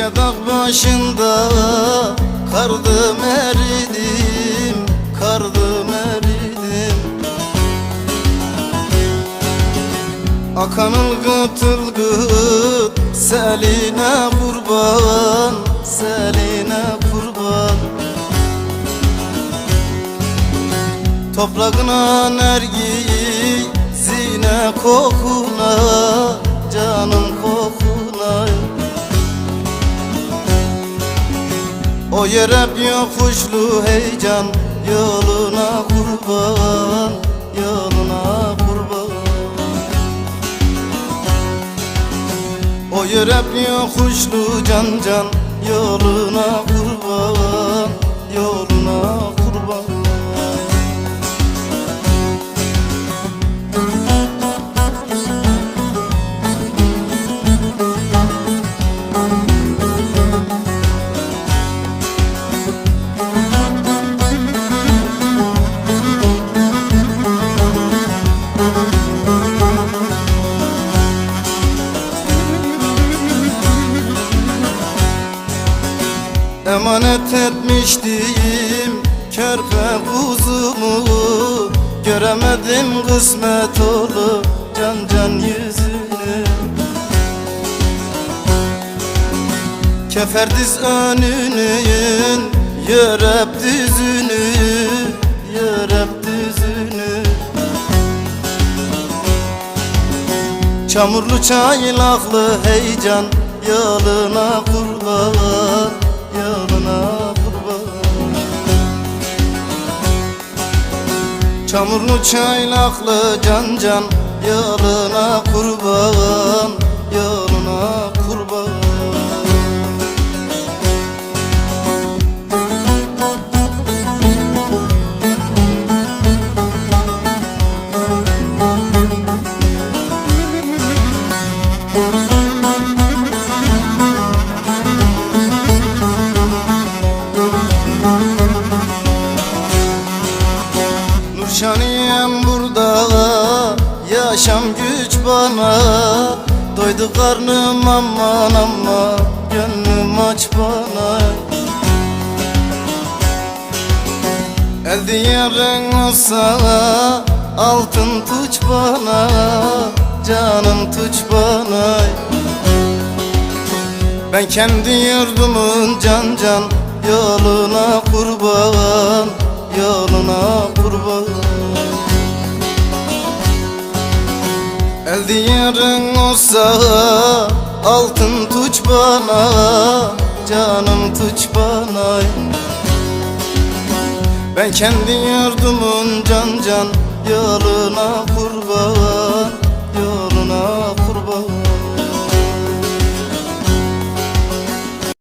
yolunda Kardım eridim, kardım eridim. Akan ılgıt ılgıt seline kurban Seline kurban. Toprağına nergiyi zine kokuna Canım O yer hep yokuşlu heyecan. Yoluna kurban Yoluna kurban. O yer hep yokuşlu can can. Yoluna kurban Emanet etmiştim körpe kuzumu. Göremedim kısmet olup can can yüzünü. Keferdiz önünün Yörep düzünü Yörep düzünü. Çamurlu çaylaklı heyecan Yoluna Çamurlu çaylaklı can can Yoluna kurban Yoluna kurban bana. Doydu karnım aman ama Gönlüm aç bana. El diyarın olsa Altın tuç bana Canım tuç bana. Ben kendi yurdumun can can Yoluna kurban Yoluna kurban El diyarın olsa Altın tuç bana Canım tuç bana. Ben kendi yurdumun can can Yoluna